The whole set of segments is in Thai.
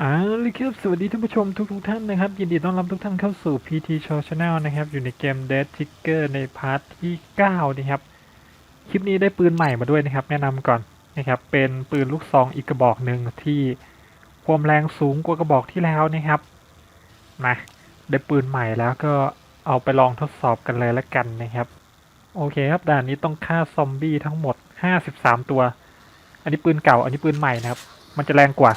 อ่าเลยครับสวัสดีท่านผู้ชมทุกทุกท่านนะครับ ยินดีต้อนรับทุกท่านเข้าสู่ PT Show Channel นะครับ อยู่ในเกม Dead Trigger ในพาร์ทที่9นะครับ คลิปนี้ได้ปืนใหม่มาด้วยนะครับ แนะนำก่อนนะครับ เป็นปืนลูกซองอีกกระบอกหนึ่งที่ความแรงสูงกว่ากระบอกที่แล้วนะครับนะได้ปืนใหม่แล้วก็เอาไปลองทดสอบกันเลยละกันนะครับ โอเคครับด่านนี้ต้องฆ่าซอมบี้ทั้งหมด 53 ตัว อันนี้ปืนเก่า อันนี้ปืนใหม่นะครับ มันจะแรงกว่า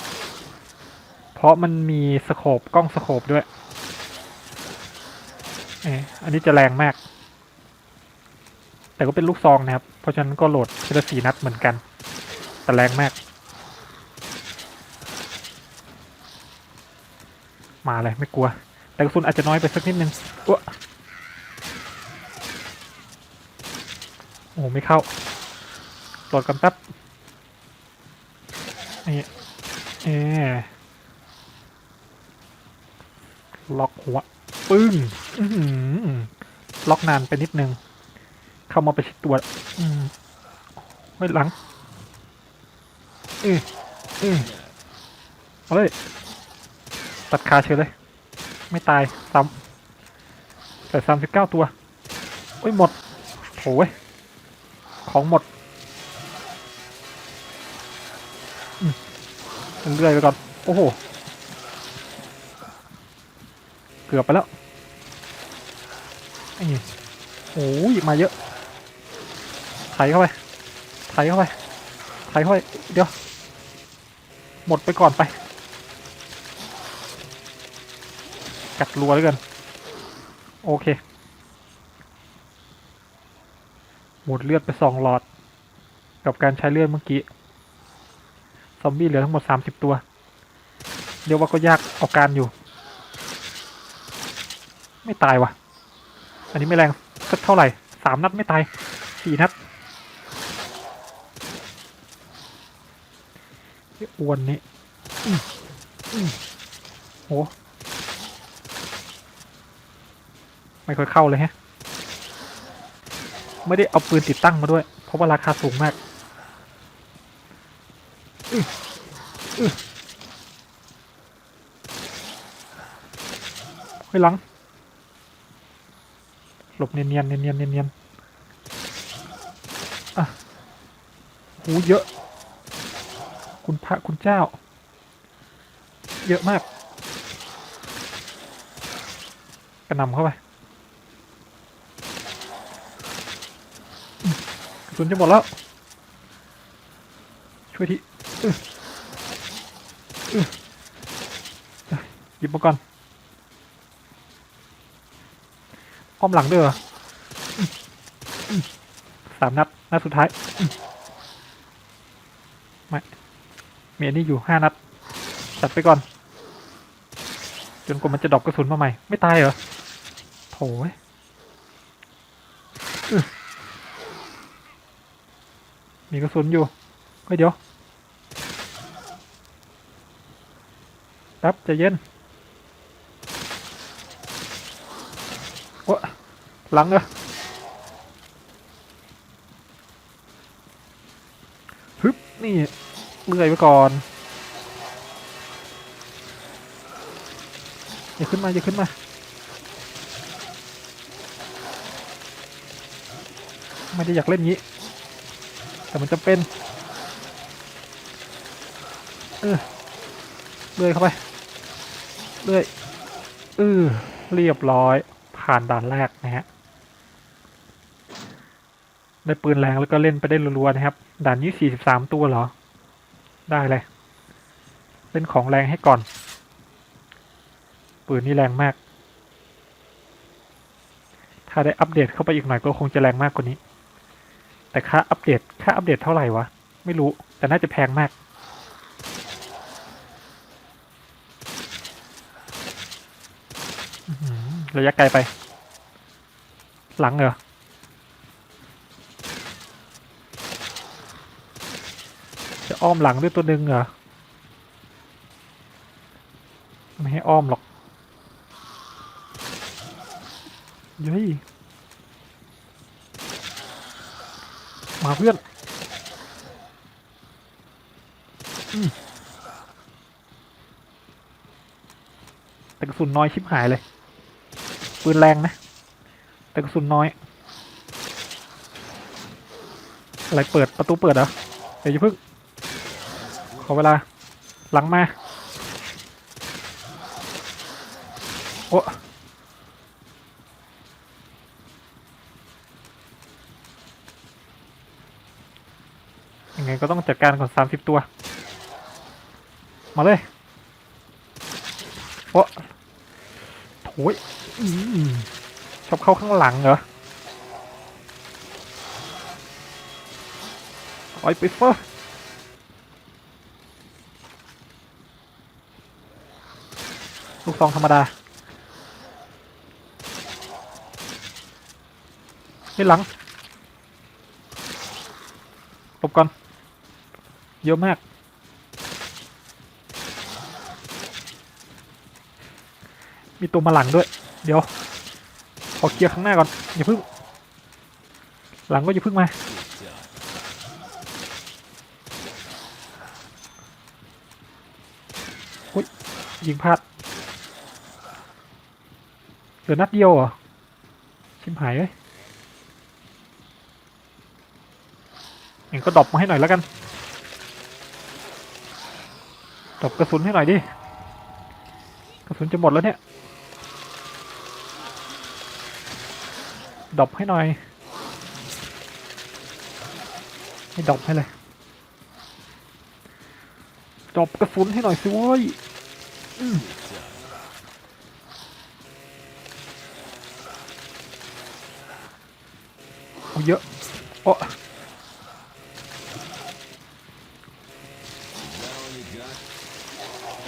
เพราะมันมีสโคปกล้องสโคปด้วยเอออันนี้จะแรงมาก แต่ก็เป็นลูกซองนะครับ เพราะฉะนั้นก็โหลดทีละสี่นัดเหมือนกัน แต่แรงมาก มาเลยไม่กลัว แต่กระสุนอาจจะน้อยไปสักนิดนึงอ้วโอ้ไม่เข้าโหลดกันแป๊บนี่เออ ล็อกหัว ปึ้งล็อกนานไปนิดนึง เข้ามาไปชิดตัวอืมไว้หลังอืออือเอาเลย ตัดขาเฉยเลย ไม่ตาย ซ้ำแต่สามสิบเก้าตัวโอ้ยหมดโอ้ยของหมดอืมเรื่อยไปก่อน โอ้โห เกือบไปแล้วนี่โอ้ยมาเยอะไถเข้าไปไถเข้าไปไถเข้าไปเดี๋ยว หมดไปก่อนไป กัดรัวแล้วกัน โอเค หมดเลือดไปสองหลอด กับการใช้เลือดเมื่อกี้ ซอมบี้เหลือทั้งหมดสามสิบตัวเดี๋ยวว่าก็ยากเอาการอยู่ ไม่ตายวะอันนี้ไม่แรงสักเท่าไหร่สามนัดไม่ตายสี่นัดไอ้อวนนี่อืมอืมโหไม่ค่อยเข้าเลยฮะ ไม่ได้เอาปืนติดตั้งมาด้วย เพราะว่าราคาสูงมากอื้ออื้อเฮ้ยหลัง หลบเนียนๆเนียนๆเนียนๆอะหูเยอะ คุณพระคุณเจ้า เยอะมาก กระนำเข้าไปกระสุนจะหมดแล้ว ช่วยทีหยิบมาก่อน อ้อมหลังด้วยเหรอสามนัด นัดสุดท้ายมไม่มีอันนี้อยู่ห้านัด จัดไปก่อน จนกว่ามันจะดอปกระสุนมาใหม่ ไม่ตายเหรอโถ่เว้ยมีกระสุนอยู่เฮ้ยเดี๋ยวแป๊บใจเย็นโอ้ หลังเหรอฮึบนี่เลื่อยไปก่อน อย่าขึ้นมาอย่าขึ้นมาไม่ได้อยากเล่นงี้ แต่มันจะเป็น เออเลื่อยเข้าไปเลื่อยเออเรียบร้อยผ่านด่านแรกนะฮะ ได้ปืนแรงแล้วก็เล่นไปได้รัวๆนะครับ ด่านนี้สี่สิบสามตัวเหรอ ได้เลย เล่นของแรงให้ก่อน ปืนนี่แรงมาก ถ้าได้อัปเดตเข้าไปอีกหน่อยก็คงจะแรงมากกว่านี้ แต่ค่าอัปเดต ค่าอัปเดตเท่าไหร่วะ ไม่รู้ แต่น่าจะแพงมากระยะไกลไป หลังเหรอ จะ อ้อมหลังด้วยตัวหนึ่งเหรอ ไม่ให้อ้อมหรอกเฮ้ยมาเพื่อนอแต่กระสุนน้อยชิบหายเลย ปืนแรงนะ แต่กระสุนน้อย อะไรเปิดประตูเปิดเหรอ เดี๋ยวจะพึ่ง ขอเวลา หลังมา โอ้ยังไงก็ต้องจัดการก่อนสามสิบตัว มาเลย โอ้โถยชอบเข้าข้างหลังเหรอไอ้ไปเฟอร์ลูก ซองธรรมดานี่หลังหลบก่อน เยอะมากมีตัวมาหลังด้วย เดี๋ยว ขอเคลียร์ข้างหน้าก่อน อย่าเพึ่ง หลังก็อย่าเพึ่งมา อุ้ย ยิงพลาด เหลือนัดเดียวเหรอ ชิมหายเลยเองก็ดรอปมาให้หน่อยแล้วกันดรอปกระสุนให้หน่อยดิ กระสุนจะหมดแล้วเนี่ยดรอปให้หน่อย ให้ดรอปให้เลยดรอปกระสุนให้หน่อยสิเว้ย เอาเยอะโอ้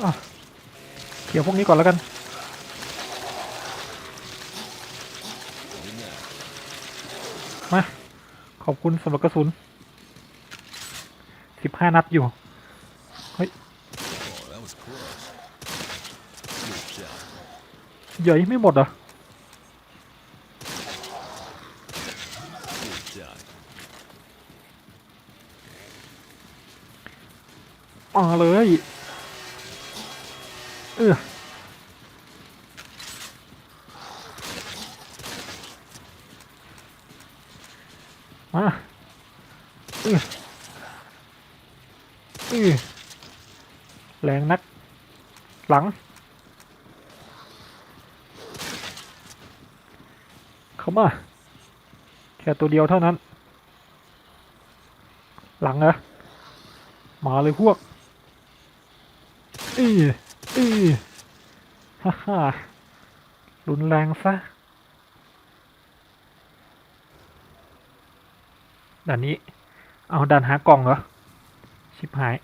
อะเกี่ยวพวกนี้ก่อนแล้วกัน มา ขอบคุณสำหรับกระสุนสิบห้านัดอยู่ เฮ้ย Oh, that was close. Good shot. เยอะไม่หมดเหรอ Good มาเลย เออมาเออเออแรงนัก หลัง เข้ามา แค่ตัวเดียวเท่านั้น หลังเหรอมาเลยพวก อืออือฮ่าฮ่ารุนแรงซะด่านนี้ เอาด่านหากล่องเหรอ ชิบหาย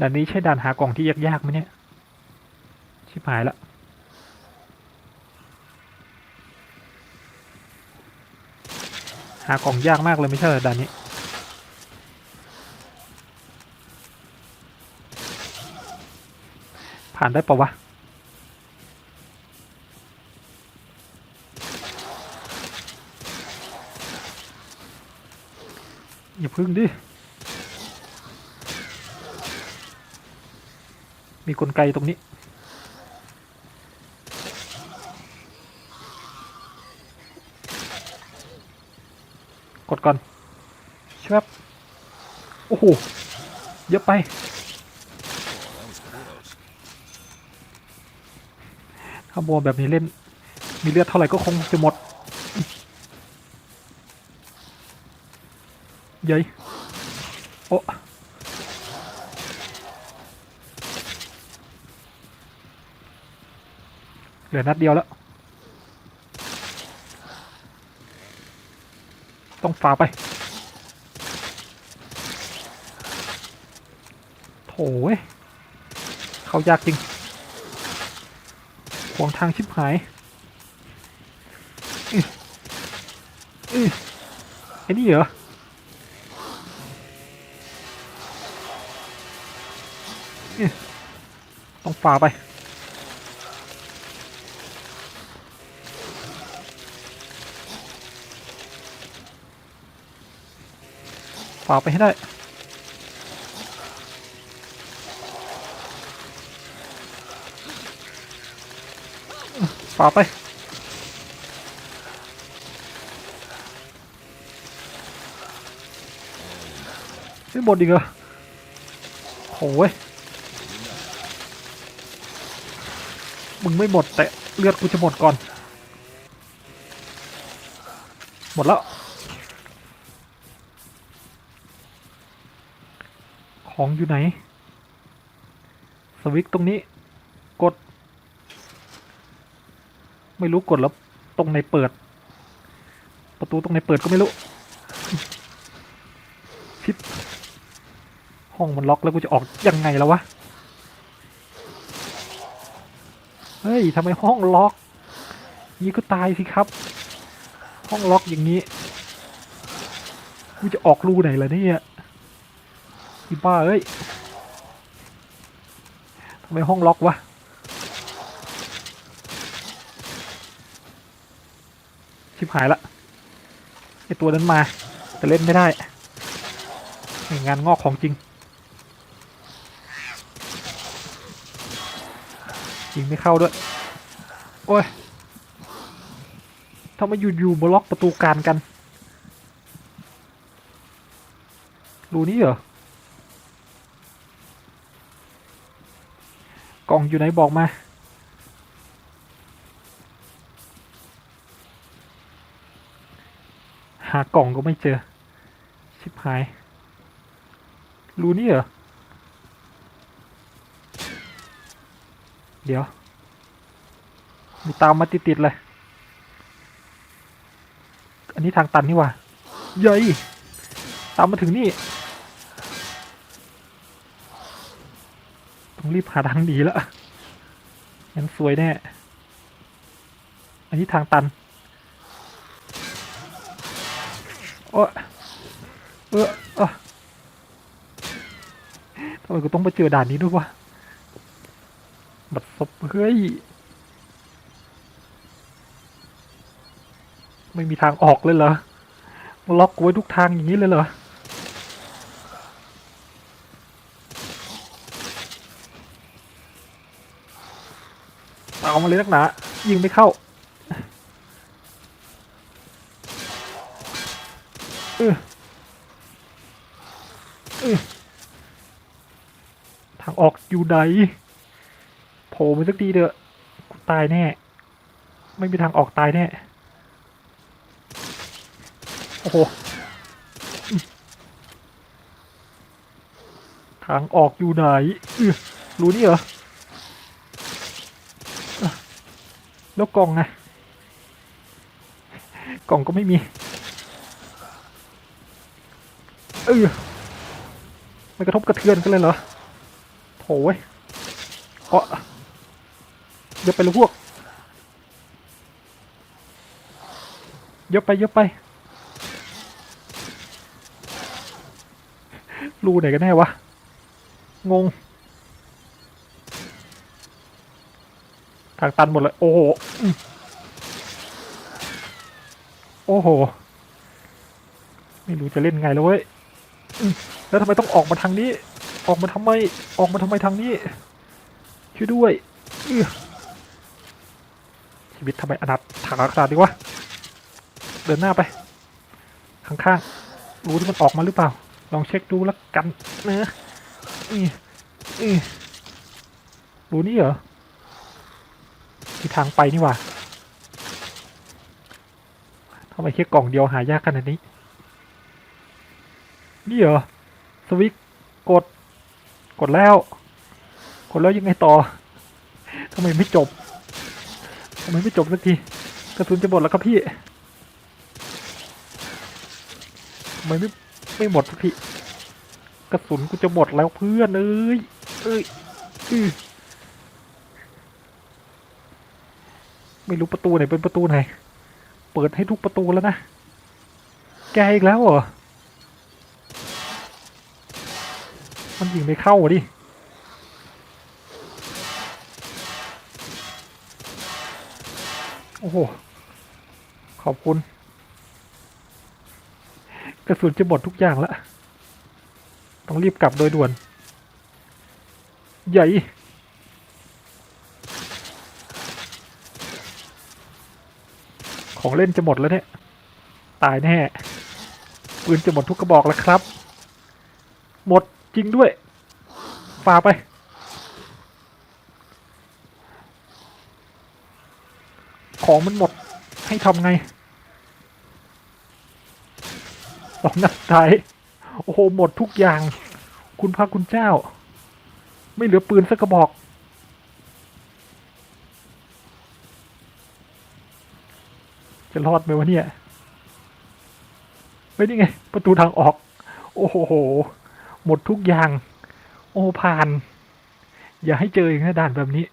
ด่านนี้ใช่ด่านหากล่องที่ยากๆไหมเนี่ย ชิบหายละหากล่องยากมากเลยไม่ใช่เหรอด่านนี้ ผ่านได้ปะวะ อย่าพึ่งดิ มีกลไกตรงนี้กดก่อนชวบโอ้โห เยอะไป ถ้าบัวแบบนี้เล่น มีเลือดเท่าไหร่ก็คงจะหมดเย้ยโอ้เหลือนัดเดียวแล้ว ต้องฝ่าไป โถ่เว้ยเขายากจริง วางทางชิบหายอไอ้นี่เหรออื้อต้องฝ่าไป ฝ่าไปให้ได้ ป่าไปไม่หมดอีกเหรอโอ้ยมึงไม่หมดแต่เลือดกูจะหมดก่อน หมดแล้ว ของอยู่ไหน สวิตช์ตรงนี้ กด ไม่รู้กดแล้วตรงไหนเปิด ประตูตรงไหนเปิดก็ไม่รู้ชิปห้องมันล็อกแล้วกูจะออกยังไงแล้ววะเฮ้ยทำไมห้องล็อกนี่ก็ตายสิครับ ห้องล็อกอย่างนี้กูจะออกรูไหนล่ะเนี่ยอีบ้าเอ้ยทำไมห้องล็อกวะ ชิบหายละไอตัวนั้นมา แต่เล่นไม่ได้งานงอกของจริงยิงไม่เข้าด้วย โอ้ยทำไมอยู่ๆบล็อกประตูการกัน รูนี้เหรอ กล่องอยู่ไหนบอกมา หากล่องก็ไม่เจอ ชิบหาย รูนี้เหรอ เดี๋ยวมีตามมาติดๆเลย อันนี้ทางตันนี่หว่าเย้ยตามมาถึงนี่ ต้องรีบหาทางหนีแล้วงั้นสวยแน่ อันนี้ทางตัน โอ้เออเออทำไมกูต้องมาเจอด่านนี้ด้วยวะบัดซบเฮ้ย ไม่มีทางออกเลยเหรอมาล็อกกูไว้ทุกทางอย่างนี้เลยเหรอเอามาเลยนักหนายิงไม่เข้า เออเออทางออกอยู่ไหนโผล่มาสักทีเถอะกูตายแน่ ไม่มีทางออกตายแน่ โอ้โห ทางออกอยู่ไหนรู้นี่เหรอ แล้วกล่องไงกล่องก็ไม่มี เออไม่กระทบกระเทือนกันเลยเหรอโถเว้ยเกาะเยอะไปเลยพวกเยอะไปเยอะไปรูไหนกันแน่วะ งง ทางตันหมดเลย โอ้โห โอ้โห ไม่รู้จะเล่นไงแล้วเว้ย แล้วทำไมต้องออกมาทางนี้ ออกมาทำไม ออกมาทำไมทางนี้ ช่วยด้วยอื้อชีวิตทำไมอนาถถาขนาดนี้วะ เดินหน้าไป ข้างๆ รู้ที่มันออกมาหรือเปล่า ลองเช็คดูแล้วกันนะอืออือรู้นี่เหรอมีทางไปนี่ว่าทำไมแค่กล่องเดียวหายากขนาดนี้ นี่เหรอ สวิตกด กดแล้ว กดแล้วยังไงต่อทำไมไม่จบทำไมไม่จบสักทีกระสุนจะหมดแล้วครับพี่ทำไมไม่ไม่หมดสักทีกระสุนกูจะหมดแล้วเพื่อนเอ้ยเอ้ยอื้อไม่รู้ประตูไหนเป็นประตูไหน เปิดให้ทุกประตูแล้วนะ แกอีกแล้วเหรอ มันยิงไม่เข้าอะดิโอ้โห ขอบคุณ กระสุนจะหมดทุกอย่างแล้วต้องรีบกลับโดยด่วน ใหญ่ ของเล่นจะหมดแล้วเนี่ย ตายแน่ปืนจะหมดทุกกระบอกแล้วครับ หมด จริงด้วยฝ่าไป ของมันหมดให้ทำไงสองนัดท้ายโอ้โห หมดทุกอย่าง คุณพระคุณเจ้า ไม่เหลือปืนสักกระบอก จะรอดไหมวะเนี่ย ไม่นี่ไง ประตูทางออก โอ้โห หมดทุกอย่าง โอ้ผ่าน อย่าให้เจออีกนะด่านแบบนี้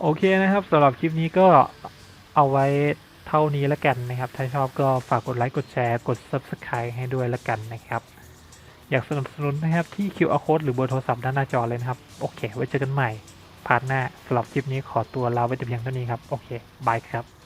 โอเคนะครับสำหรับคลิปนี้ก็เอาไว้เท่านี้แล้วกันนะครับ ถ้าชอบก็ฝากกดไลค์ กดแชร์ กด Subscribe ให้ด้วยแล้วกันนะครับ อยากสนับสนุนนะครับที่ QR Code หรือเบอร์โทรศัพท์ด้านหน้าจอเลยนะครับ โอเค ไว้เจอกันใหม่พาร์ทหน้าสำหรับคลิปนี้ขอตัวลาไว้แต่เพียงเท่านี้ครับ โอเค บายครับ